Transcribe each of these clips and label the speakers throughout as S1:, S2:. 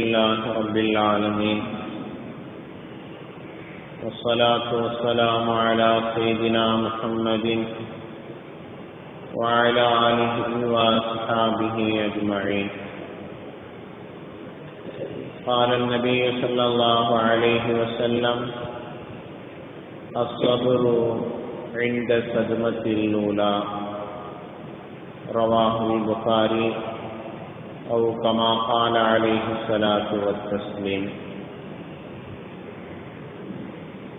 S1: لله رب العالمين. والصلاة والسلام على سيدنا محمد وعلى آله وأصحابه أجمعين. قال النبي صلى الله عليه وسلم، الصبر عند الصدمة الأولى. رواه البخاري. أو كما قال عليه الصلاة والتسليم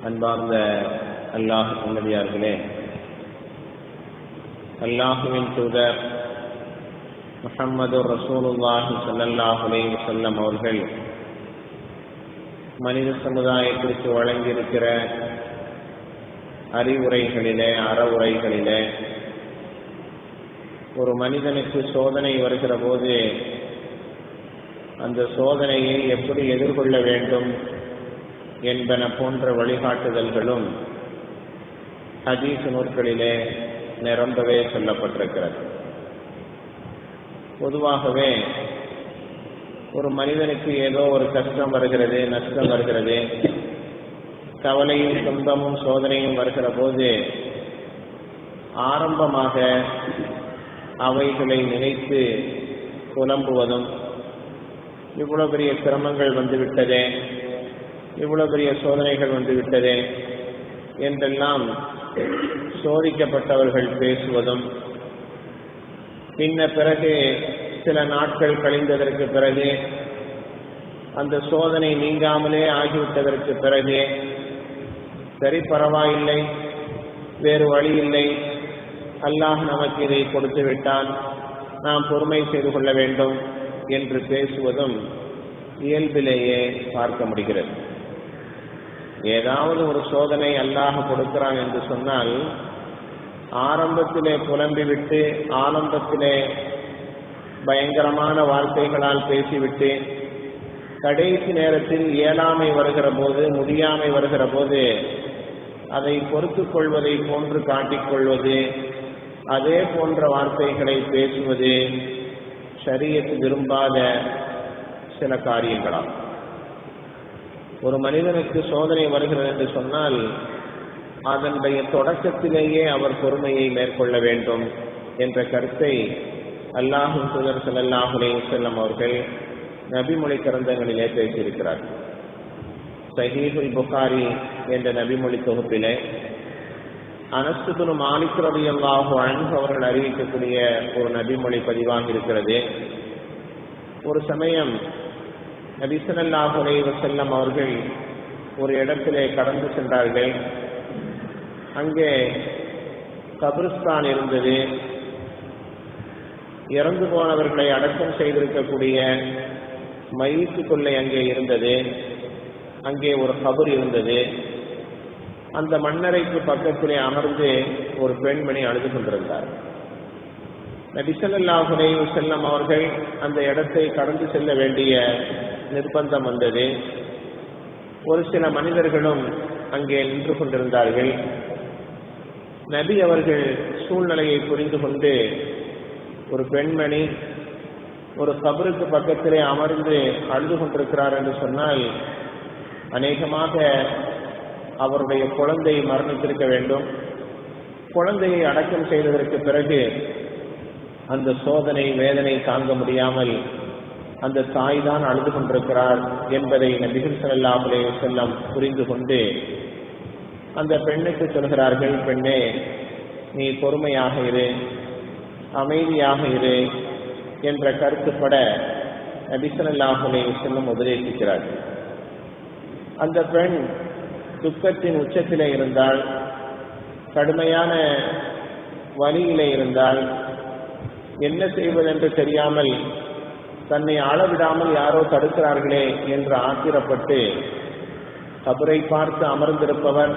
S1: அன்பார்ந்த அல்லாஹ் நல்லடியார்களே அல்லாஹுவின் தூதர் முஹம்மது ரசூலுல்லாஹி ஸல்லல்லாஹு அலைஹி வஸல்லம் அவர்கள் மனித சமுதாயத்திற்கு வழங்கியிருக்கிற அறிவுரைகளிலே அறவுரைகளிலே ஒரு மனிதனுக்கு சோதனை வருகிற போது அந்த சோதனையை எப்படி எதிர்கொள்ள வேண்டும் என்பன போன்ற வழிகாட்டுதல்களும் ஹதீஸ் நூற்களிலே நிரம்பவே சொல்லப்பட்டிருக்கிறது. பொதுவாகவே ஒரு மனிதனுக்கு ஏதோ ஒரு கஷ்டம் வருகிறது நஷ்டம் வருகிறது. கவலையும் துன்பமும் சோதனையும் வருகிற போது ஆரம்பமாக அவைகளை நினைத்து புலம்புவதும் இவ்வளவு பெரிய சிரமங்கள் வந்துவிட்டதே. இவ்வளவு பெரிய சோதனைகள் வந்துவிட்டதே என்றெல்லாம் சோதிக்கப்பட்டவர்கள் பேசுவதும் பின்ன பிறகு சில நாட்கள் கழிந்ததற்கு பிறகு அந்த சோதனை நீங்காமலே ஆகிவிட்டதற்கு பிறகு சரி பரவாயில்லை வேறு வழி இல்லை அல்லாஹ் நமக்கு இதை கொடுத்து விட்டான் நாம் பொறுமை செய்து கொள்ள வேண்டும். என்று பேசுவதும் இயல்பிலேயே பார்க்க முடிகிறது. ஏதாவது ஒரு சோதனை அல்லாஹ் கொடுக்கிறான் என்று சொன்னால் ஆரம்பத்திலே புலம்பிவிட்டு ஆரம்பத்திலே பயங்கரமான வார்த்தைகளால் பேசிவிட்டு கடைசி நேரத்தில் இயலாமை வருகிற போது முடியாமை வருகிற போது அதை பொறுத்து கொள்வதை போன்று காட்டிக்கொள்வது அதே போன்ற வார்த்தைகளை பேசுவது சரியத்து விரும்பாத சில காரியங்களாம். ஒரு மனிதனுக்கு சோதனை வருகிறது என்று சொன்னால் அதனுடைய தொடக்கத்திலேயே அவர் பொறுமையை மேற்கொள்ள வேண்டும் என்ற கருத்தை அல்லாஹு சுதர் சல்லாஹுலே செல்லம் அவர்கள் நபிமொழி கிரந்தங்களிலே பேசியிருக்கிறார் சஹீஹுல் புகாரி என்ற நபிமொழி தொகுப்பிலே அனஸ்துபுனு மாலிக் ரவி அல்லாஹு அன்பு அவர்கள் அறிவிக்கக்கூடிய ஒரு நபிமொழி பதிவாக இருக்கிறது. ஒரு சமயம் நபிசல்லாஹு அலை வசல்லம் அவர்கள் ஒரு இடத்திலே கடந்து சென்றார்கள். அங்கே கபிரிஸ்தான் இருந்தது. இறந்து போனவர்களை அடக்கம் செய்திருக்கக்கூடிய மயித்து கொள்ளை அங்கே இருந்தது. அங்கே ஒரு கபர் இருந்தது. அந்த மன்னரைக்கு பக்கத்திலே அமர்ந்து ஒரு பெண்மணி அழுது கொண்டிருந்தார். நபிசல்லாஹுலே செல்லம் அவர்கள் அந்த இடத்தை கடந்து செல்ல வேண்டிய நிர்பந்தம் வந்தது. ஒரு சில மனிதர்களும் அங்கே நின்று கொண்டிருந்தார்கள். நபி அவர்கள் சூழ்நிலையை புரிந்து கொண்டு ஒரு பெண்மணி ஒரு கபருக்கு பக்கத்திலே அமர்ந்து அழுது கொண்டிருக்கிறார் என்று சொன்னால் அநேகமாக அவருடைய குழந்தை மரணித்திருக்க வேண்டும். குழந்தையை அடக்கம் செய்ததற்கு பிறகு அந்த சோதனை வேதனை தாங்க முடியாமல் அந்த தாய் தான் அழுது கொண்டிருக்கிறார் என்பதை நபிகள் செல்லாமலே செல்லம் புரிந்து கொண்டு அந்த பெண்ணுக்கு சொல்கிறார்கள் பெண்ணே நீ பொறுமையாக இரு அமைதியாக இரு என்ற கருத்துப்பட நபிசல்லாஹுலே செல்லம் உபதேசிக்கிறார்கள் அந்த பெண் துக்கத்தின் உச்சத்திலே இருந்தால் கடுமையான வழியிலே இருந்தால் என்ன செய்வதென்று தெரியாமல் தன்னை அளவிடாமல் யாரோ தடுக்கிறார்களே என்று ஆத்திரப்பட்டு கபரை பார்த்து அமர்ந்திருப்பவர்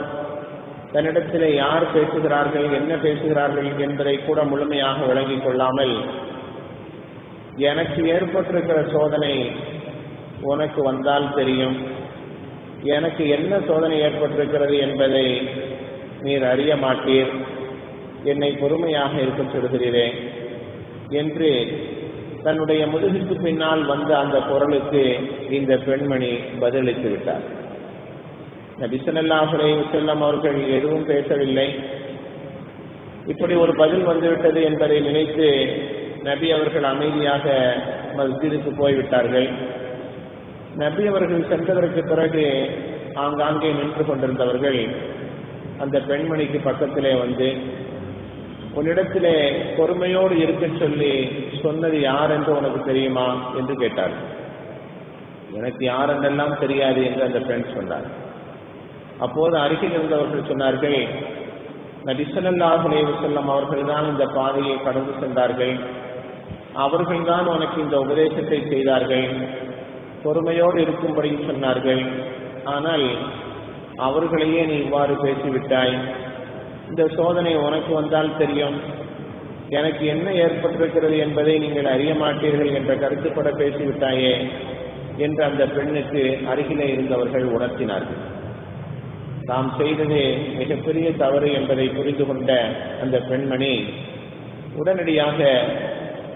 S1: தன்னிடத்திலே யார் பேசுகிறார்கள் என்ன பேசுகிறார்கள் என்பதை கூட முழுமையாக விளங்கிக் கொள்ளாமல் எனக்கு ஏற்பட்டிருக்கிற சோதனை உனக்கு வந்தால் தெரியும். எனக்கு என்ன சோதனை ஏற்பட்டிருக்கிறது என்பதை நீர் அறிய மாட்டீர். என்னை பொறுமையாக இருக்க சொல்கிறேன் என்று தன்னுடைய முதுகுக்கு பின்னால் வந்த அந்த குரலுக்கு இந்த பெண்மணி பதிலளித்து விட்டார். நபிசல்லாஹுலே செல்லம் அவர்கள் எதுவும் பேசவில்லை. இப்படி ஒரு பதில் வந்துவிட்டது என்பதை நினைத்து நபி அவர்கள் அமைதியாக மஸ்ஜிதுக்கு போய்விட்டார்கள். நபி அவர்கள் சென்றதற்கு பிறகு ஆங்காங்கே நின்று கொண்டிருந்தவர்கள் அந்த பெண்மணிக்கு பக்கத்திலே வந்து உன்னிடத்திலே பொறுமையோடு இருக்க சொல்லி சொன்னது யார் என்று உனக்கு தெரியுமா? என்று கேட்டார் எனக்கு யார் என்றெல்லாம் தெரியாது என்று அந்த பெண் சொன்னார். அப்போது அருகில் இருந்தவர்கள் சொன்னார்கள் நபிசல்லாஹுலே செல்லம் அவர்கள்தான் இந்த பாதையை கடந்து சென்றார்கள். அவர்கள்தான் உனக்கு இந்த உபதேசத்தை செய்தார்கள். பொறுமையோடு இருக்கும்படி சொன்னார்கள். ஆனால் அவர்களையே நீ இவ்வாறு பேசிவிட்டாய். இந்த சோதனை உனக்கு வந்தால் தெரியும். எனக்கு என்ன ஏற்பட்டிருக்கிறது என்பதை நீங்கள் அறிய மாட்டீர்கள் என்ற கருத்துப்பட பேசிவிட்டாயே என்று அந்த பெண்ணுக்கு அருகிலே இருந்தவர்கள் உணர்த்தினார்கள். தாம் செய்ததே மிகப்பெரிய தவறு என்பதை புரிந்து கொண்ட அந்த பெண்மணி உடனடியாக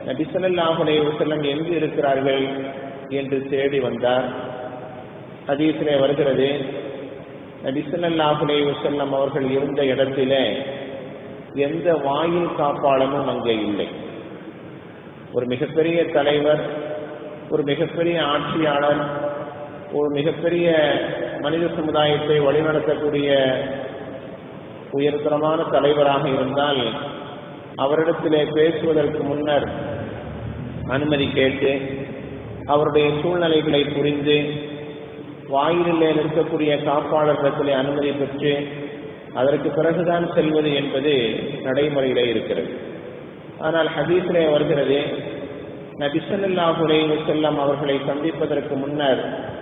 S1: நபிசல்லாஹுலே செல்லம் எங்கு இருக்கிறார்கள்? என்று தேடி வந்தார். ஹதீஸிலே வருகிறது நபிசல்லாஹுலே செல்லம் அவர்கள் இருந்த இடத்திலே எந்த வாயில் காப்பாளனும் அங்கே இல்லை. ஒரு மிகப்பெரிய தலைவர் ஒரு மிகப்பெரிய ஆட்சியாளர் ஒரு மிகப்பெரிய மனித சமுதாயத்தை வழிநடத்தக்கூடிய உயர்தரமான தலைவராக இருந்தால் அவரிடத்திலே பேசுவதற்கு முன்னர் அனுமதி கேட்டு அவருடைய சூழ்நிலைகளை புரிந்து வாயிலே நிற்கக்கூடிய காப்பாளர்களிடத்திலே அனுமதி பெற்று அதற்கு பிறகுதான் செல்வது என்பது நடைமுறையிலே இருக்கிறது. ஆனால் ஹதீஸிலே வருகிறது நபிசல்லாஹுலே செல்லம் அவர்களை சந்திப்பதற்கு முன்னர்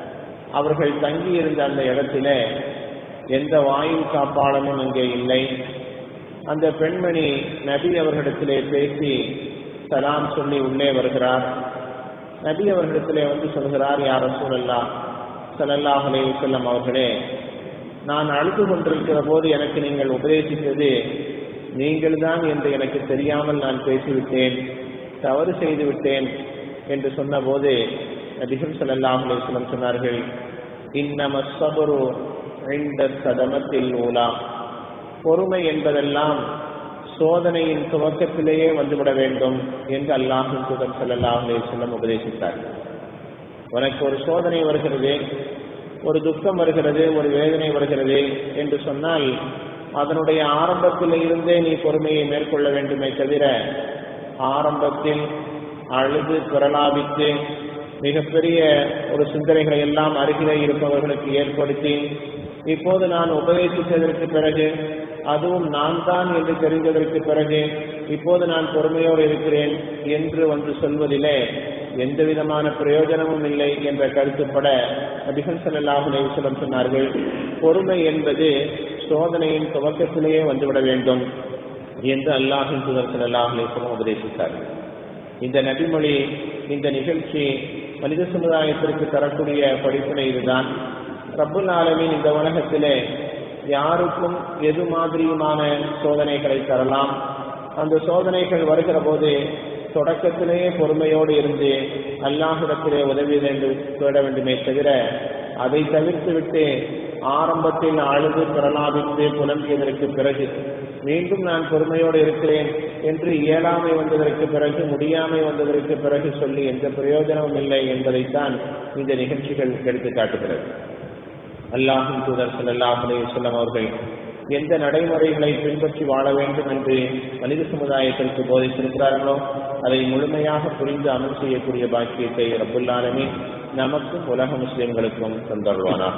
S1: அவர்கள் தங்கியிருந்த அந்த இடத்திலே எந்த வாயில் காப்பாளனும் அங்கே இல்லை. அந்த பெண்மணி நபி அவர்களிடத்திலே பேசி சலாம் சொல்லி உள்ளே வருகிறார். நபி அவர்களிடத்திலே வந்து சொல்கிறார் யார் சூழல்லா சலல்லாஹ் அலே செல்லம் அவர்களே நான் அழுது கொண்டிருக்கிற போது எனக்கு நீங்கள் உபதேசித்தது நீங்கள்தான் என்று எனக்கு தெரியாமல் நான் பேசிவிட்டேன் தவறு செய்து விட்டேன் என்று சொன்னபோது நபிகள் சல்லாஹ் அலிஸ்லம் சொன்னார்கள் இன்னம சபரு சதமத்தில் ஊலா. பொறுமை என்பதெல்லாம் சோதனையின் துவக்கத்திலேயே வந்துவிட வேண்டும் என்று அல்லாஹின் தூதர் சல்லாஹ் செல்லம் உபதேசித்தார். உனக்கு ஒரு சோதனை வருகிறது ஒரு துக்கம் வருகிறது ஒரு வேதனை வருகிறது என்று சொன்னால் அதனுடைய ஆரம்பத்தில் இருந்தே நீ பொறுமையை மேற்கொள்ள வேண்டுமே தவிர ஆரம்பத்தில் அழுது பிரலாபித்து மிகப்பெரிய ஒரு சிந்தனைகளை எல்லாம் அருகிலே இருப்பவர்களுக்கு ஏற்படுத்தி இப்போது நான் உபதேசித்ததற்கு பிறகு அதுவும் நான் தான் என்று தெரிந்ததற்கு பிறகு இப்போது நான் பொறுமையோடு இருக்கிறேன் என்று வந்து சொல்வதிலே எந்த விதமான பிரயோஜனமும் இல்லை என்ற கருத்துப்பட நபிகள் ஸல்லல்லாஹு அலைஹி சொன்னார்கள். பொறுமை என்பது சோதனையின் துவக்கத்திலேயே வந்துவிட வேண்டும் என்று அல்லாஹின் தூதர் ஸல்லல்லாஹு அலைஹி உபதேசித்தார்கள். இந்த நபிமொழி இந்த நிகழ்ச்சி மனித சமுதாயத்திற்கு தரக்கூடிய படிப்பினை இதுதான். ரப்புல் ஆலமின் இந்த உலகத்திலே யாருக்கும் எது மாதிரியுமான சோதனைகளை தரலாம்? அந்த சோதனைகள் வருகிற போது தொடக்கத்திலேயே பொறுமையோடு இருந்து அல்லாஹிடத்திலே உதவி வேண்டும் தேட வேண்டுமே தவிர அதை தவிர்த்து விட்டு ஆரம்பத்தில் அழுது பிரலாபித்து புலம்பியதற்கு பிறகு மீண்டும் நான் பொறுமையோடு இருக்கிறேன் என்று இயலாமை வந்ததற்கு பிறகு முடியாமை வந்ததற்கு பிறகு சொல்லி எந்த பிரயோஜனமும் இல்லை என்பதைத்தான் இந்த நிகழ்ச்சிகள் எடுத்து காட்டுகிறது அல்லாஹின் தூதர் செல்லல்லா அலைஹி அவர்கள் எந்த நடைமுறைகளை பின்பற்றி வாழ வேண்டும் என்று மனித சமுதாயத்திற்கு போதித்திருக்கிறார்களோ அதை முழுமையாக புரிந்து அமல் செய்யக்கூடிய பாக்கியத்தை ரப்புல்லாலுமே நமக்கும் உலக முஸ்லிம்களுக்கும் தந்தருவானா